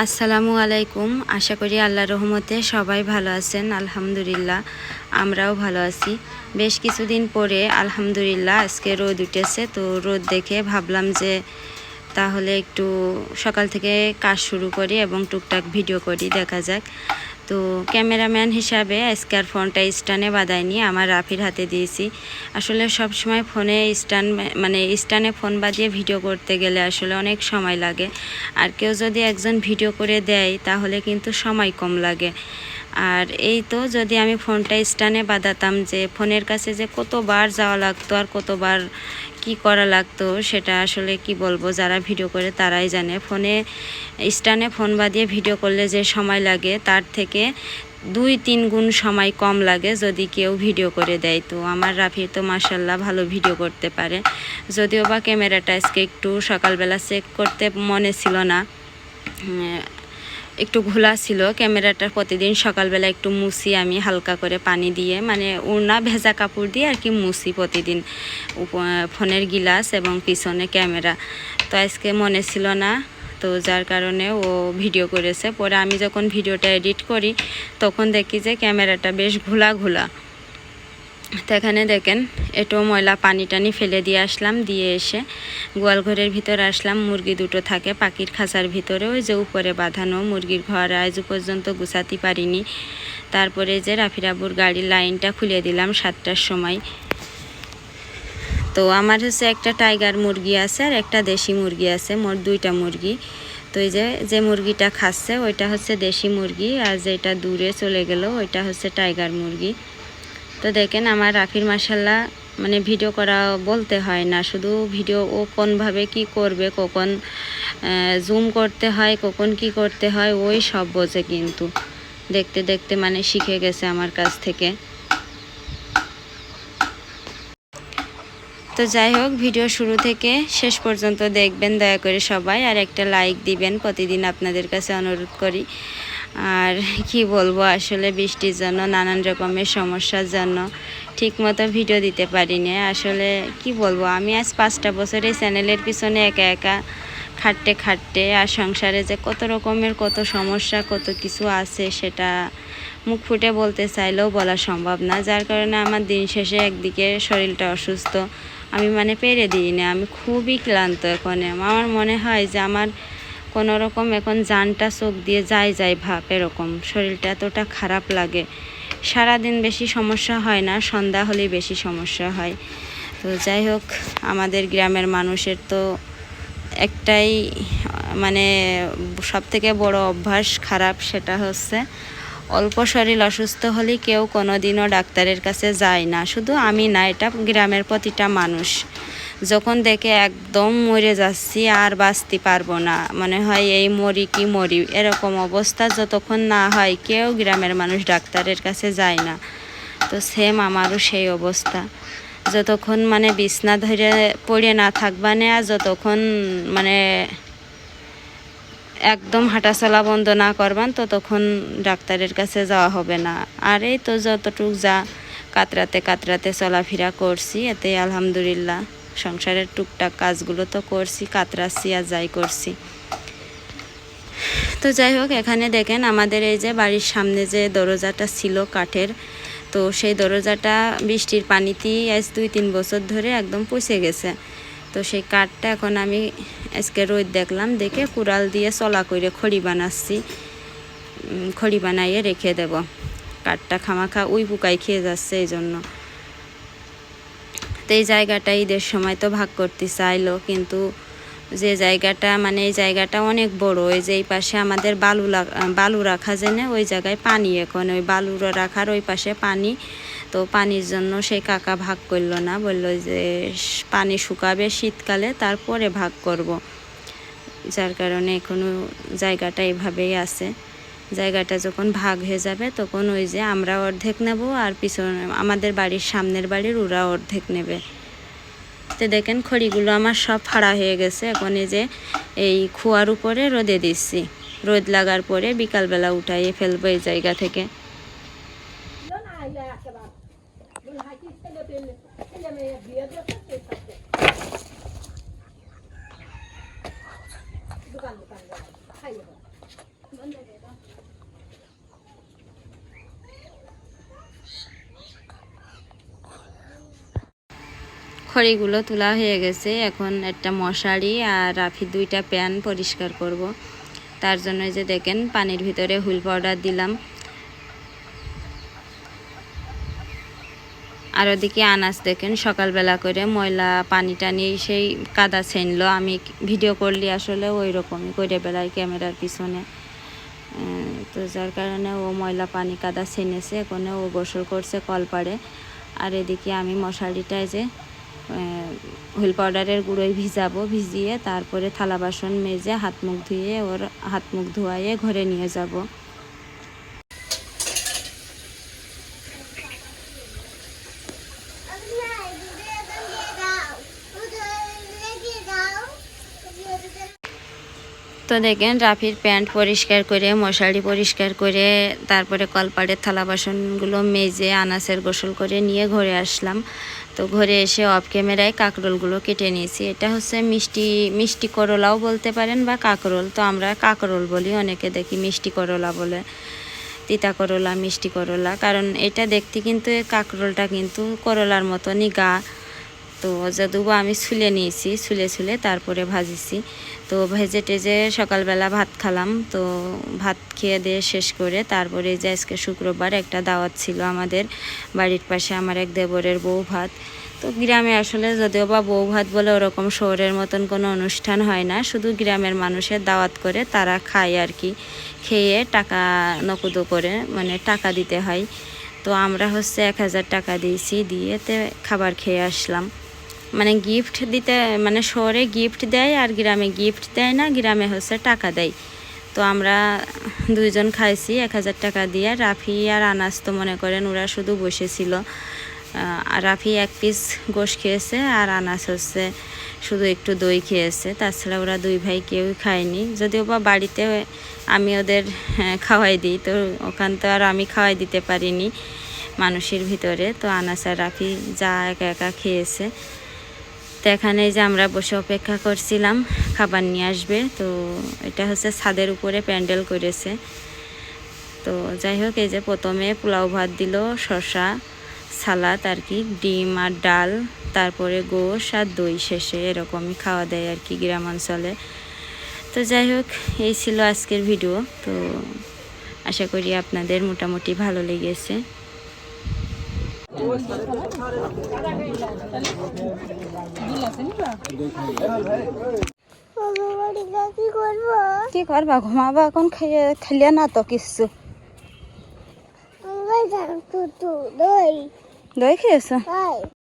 আসসালামু আলাইকুম। আশা করি আল্লাহ রহমতে সবাই ভালো আছেন, আলহামদুলিল্লাহ। আমরাও ভালো আছি। বেশ কিছুদিন পরে আলহামদুলিল্লাহ আজকে রোদ উঠেছে, তো রোদ দেখে ভাবলাম যে তাহলে একটু সকাল থেকে কাজ শুরু করি এবং টুকটাক ভিডিও করি, দেখা যাক। তো ক্যামেরাম্যান হিসাবে আজকে আর ফোনটা স্ট্যান্ডে বাঁধাইনি আমার রাফির হাতে দিয়েছি। আসলে সব সময় ফোনে স্ট্যান্ড মানে স্ট্যান্ডে ফোন বাজিয়ে ভিডিও করতে গেলে আসলে অনেক সময় লাগে। আর কেউ যদি একজন ভিডিও করে দেয়, তাহলে কিন্তু সময় কম লাগে। আর এই তো যদি আমি ফোনটা স্ট্যান্ডে বাঁধাতাম যে ফোনের কাছে যে কতবার যাওয়া লাগতো আর কতবার কি করা লাগতো সেটা আসলে কি বলব, যারা ভিডিও করে তারাই জানে। ফোনে স্ট্যান্ডে ফোন বাঁধিয়ে ভিডিও করলে যে সময় লাগে তার থেকে দুই তিন গুণ সময় কম লাগে যদি কেউ ভিডিও করে দেয়। তো আমার রাফি তো মাসাল্লাহ ভালো ভিডিও করতে পারে। যদিও বা ক্যামেরাটা আজকে একটু সকালবেলা চেক করতে মনে ছিল না। একটু ঘোলা ছিল, ক্যামেরাটা প্রতিদিন সকালবেলা একটু মুছি আমি হালকা করে পানি দিয়ে মানে উড়না ভেজা কাপড় দিয়ে আর কি মুছি প্রতিদিন ফোনের গিলাস এবং পিছনে ক্যামেরা। তো আজকে মনে ছিল না, তো যার কারণে ও ভিডিও করেছে। পরে আমি যখন ভিডিওটা এডিট করি, তখন দেখি যে ক্যামেরাটা বেশ ঘোলা ঘোলা। তো এখানে দেখেন একটু ময়লা পানি টানি ফেলে দিয়ে আসলাম, দিয়ে এসে গোয়াল ঘরের ভিতরে আসলাম, মুরগি দুটো থাকে পাখির খাঁচার ভিতরে, ওই যে উপরে বাঁধানো মুরগির ঘর, আজ পর্যন্ত গুছাতে পারিনি। তারপরে যে রাফিরাবুর গাড়ির লাইনটা খুলে দিলাম সাতটার সময়। তো আমার হচ্ছে একটা টাইগার মুরগি আছে আর একটা দেশি মুরগি আছে, মোট দুইটা মুরগি। তো এই যে যে মুরগিটা খাচ্ছে, ওইটা হচ্ছে দেশি মুরগি, আর যেটা দূরে চলে গেল, ওইটা হচ্ছে টাইগার মুরগি। তো দেখেন আমার রাফির মাসাল্লাহ মানে ভিডিও করা বলতে হয় না। শুধু ভিডিও ও কোনভাবে কি করবে, কখন জুম করতে হয়, কখন কি করতে হয়, ওই সব বোঝে কিন্তু। দেখতে দেখতে মানে শিখে গেছে আমার কাছ থেকে। তো যাই হোক, ভিডিও শুরু থেকে শেষ পর্যন্ত দেখবেন দয়া করে সবাই। আর একটা লাইক দিবেন, প্রতিদিন আপনাদের কাছে অনুরোধ করি। আর কি বলব, আসলে বৃষ্টির জন্য, নানান রকমের সমস্যার জন্য ঠিকমতো ভিডিও দিতে পারিনি। আসলে কি বলব, আমি আজ পাঁচটা বছরে চ্যানেলের পিছনে একা একা খাটতে খাটতে আর সংসারে যে কত রকমের, কত সমস্যা, কত কিছু আছে সেটা মুখ ফুটে বলতে চাইলেও বলা সম্ভব না। যার কারণে আমার দিন শেষে একদিকে শরীরটা অসুস্থ, আমি মানে পেরে দিই না, আমি খুবই ক্লান্ত এখন। আমার মনে হয় যে আমার কোনো রকম এখন জানটা চোখ দিয়ে যায় যায় ভাব এরকম। শরীরটা এতটা খারাপ লাগে। সারাদিন বেশি সমস্যা হয় না, সন্ধ্যা হলেই বেশি সমস্যা হয়। তো যাই হোক, আমাদের গ্রামের মানুষের তো একটাই মানে সব থেকে বড় অভ্যাস খারাপ সেটা হচ্ছে, অল্প শরীর অসুস্থ হলে কেউ কোনো দিনও ডাক্তারের কাছে যায় না। শুধু আমি না, এটা গ্রামের প্রতিটা মানুষ। যখন দেখে একদম মরে যাচ্ছি, আর বাঁচতে পারব না। মনে হয় এই মরি কি মরি, এরকম অবস্থা যতক্ষণ না হয়, কেউ গ্রামের মানুষ ডাক্তারের কাছে যায় না। তো সেম আমারও সেই অবস্থা। যতক্ষণ মানে বিছনা ধরে পড়ে না থাকবা না যতক্ষণ মানে একদম হাঁটাচলা বন্ধ না করবান ততক্ষণ ডাক্তারের কাছে যাওয়া হবে না। আর এই তো যতটুক যা, কাতরাতে কাতরাতে চলাফেরা করছি এতে আলহামদুলিল্লাহ। সংসারের টুকটাক কাজগুলো তো করছি কাতরাচ্ছি আর যাই করছি। তো যাই হোক, এখানে দেখেন আমাদের এই যে বাড়ির সামনে যে দরজাটা ছিল কাঠের, তো সেই দরজাটা বৃষ্টির পানিতেই আজ দুই তিন বছর ধরে একদম পচে গেছে। তো সেই কাঠটা এখন আমি আজকে রোদ দেখলাম, দেখে কুড়াল দিয়ে চলা করে খড়ি বানাচ্ছি। খড়ি বানাইয়ে রেখে দেব। কাঠটা খামাখা উই পুকাই খেয়ে যাচ্ছে এই জন্য। তো এই জায়গাটা ঈদের সময় তো ভাগ করতে চাইলো, কিন্তু যে জায়গাটা মানে এই জায়গাটা অনেক বড়, ওই যে এই পাশে আমাদের বালু বালু রাখা জেনে ওই জায়গায় পানি এখন, ওই বালু রাখার ওই পাশে পানি। তো পানির জন্য সেই কাকা ভাগ করল না, বলল যে পানি শুকাবে শীতকালে, তারপরে ভাগ করব। যার কারণে এখনও জায়গাটা এভাবেই আছে। জায়গাটা যখন ভাগ হয়ে যাবে, তখন ওই যে আমরা অর্ধেক নেব আর পিছনে আমাদের বাড়ির সামনের বাড়ির ওরা অর্ধেক নেবে। তো দেখেন খড়িগুলো আমার সব ফাড়া হয়ে গেছে, এখন এই যে এই খোয়ার উপরে রোদে দিচ্ছি। রোদ লাগার পরে বিকালবেলা উঠাইয়ে ফেলব এই জায়গা থেকে। দোকান দোকান খাইয়ে খড়িগুলো তোলা হয়ে গেছে। এখন একটা মশারি আর রাফি দুইটা প্যান পরিষ্কার করব। তার জন্য যে দেখেন, পানির ভিতরে হুইল পাউডার দিলাম। আর ওদিকে আনাজ দেখেন, সকালবেলা করে ময়লা, পানি টানি সেই কাদা ছেনলো। আমি ভিডিও করলি আসলে ওই রকমই করে বেলায় ক্যামেরার পিছনে। তো যার কারণে ও ময়লা, পানি, কাদা ছেনেছে। এখন ও গোসল করছে কলপাড়ে। আর এদিকে আমি মশারিটায় যে হুইল পাউডারের গুঁড়োয় ভিজাবো, ভিজিয়ে তারপরে থালা বাসন মেজে হাত মুখ ধুয়ে ওর হাত মুখ ধোয়াইয়ে ঘরে নিয়ে যাব। তো দেখেন রাফির প্যান্ট পরিষ্কার করে, মশারি পরিষ্কার করে, তারপরে কলপাড়ের থালা বাসনগুলো মেজে, আনাসের গোসল করে নিয়ে ঘরে আসলাম। তো ঘরে এসে অফ ক্যামেরায় কাঁকরোলগুলো কেটে নিয়েছি। এটা হচ্ছে মিষ্টি মিষ্টি করলাও বলতে পারেন বা কাঁকরোল। তো আমরা কাঁকরোল বলি, অনেকে দেখি মিষ্টি করলা বলে, তিতা করলা, মিষ্টি করলা। কারণ এটা দেখতে কিন্তু কাঁকরোলটা কিন্তু করলার মতনই গা। তো যদুবো আমি ছুলে নিয়েছি, ছুলে ছুলে তারপরে ভাজিছি। তো ভেজে টেজে সকালবেলা ভাত খালাম। তো ভাত খেয়ে দিয়ে শেষ করে তারপরে যে আজকে শুক্রবার একটা দাওয়াত ছিল আমাদের বাড়ির পাশে আমার এক দেবরের বউ ভাত। তো গ্রামে আসলে যদিও বা বউ ভাত বলে ওরকম শহরের মতন কোনো অনুষ্ঠান হয় না, শুধু গ্রামের মানুষের দাওয়াত করে তারা খায় আর কি। খেয়ে টাকা নকুদো করে মানে টাকা দিতে হয়। তো আমরা হচ্ছে এক হাজার টাকা দিয়েছি দিয়েতে খাবার খেয়ে আসলাম। মানে গিফট দিতে মানে শহরে গিফট দেয় আর গ্রামে গিফট দেয় না গ্রামে হচ্ছে টাকা দেয়। তো আমরা দুইজন খাইছি এক হাজার টাকা দিয়ে। রাফি আর আনাস তো মনে করেন ওরা শুধু বসেছিল। রাফি এক পিস গোশ খেয়েছে আর আনাস হচ্ছে শুধু একটু দই খেয়েছে। তাছাড়া ওরা দুই ভাই কেউই খায়নি। যদিও বা বাড়িতে আমি ওদের হ্যাঁ, খাওয়াই দিই তো ওখান তো আর আমি খাওয়াই দিতে পারিনি মানুষের ভিতরে। তো আনাস আর রাফি যা একা একা খেয়েছে। তো এখানে যে আমরা বসে অপেক্ষা করছিলাম, খাবার নিয়ে আসবে। তো এটা হচ্ছে ছাদের উপরে প্যান্ডেল করেছে। তো যাই হোক, এই যে প্রথমে পোলাও ভাত দিল, শসা, সালাদ আর কি, ডিম আর ডাল, তারপরে গোশ আর দই শেষে এরকমই খাওয়া দেয় আর কি গ্রাম অঞ্চলে। তো যাই হোক, এই ছিল আজকের ভিডিও। তো আশা করি আপনাদের মোটামুটি ভালো লেগেছে। কি করব? ঘুমাবা এখন? খাইয়ে খাইলে না তো কিছু। দই। খেয়েছো?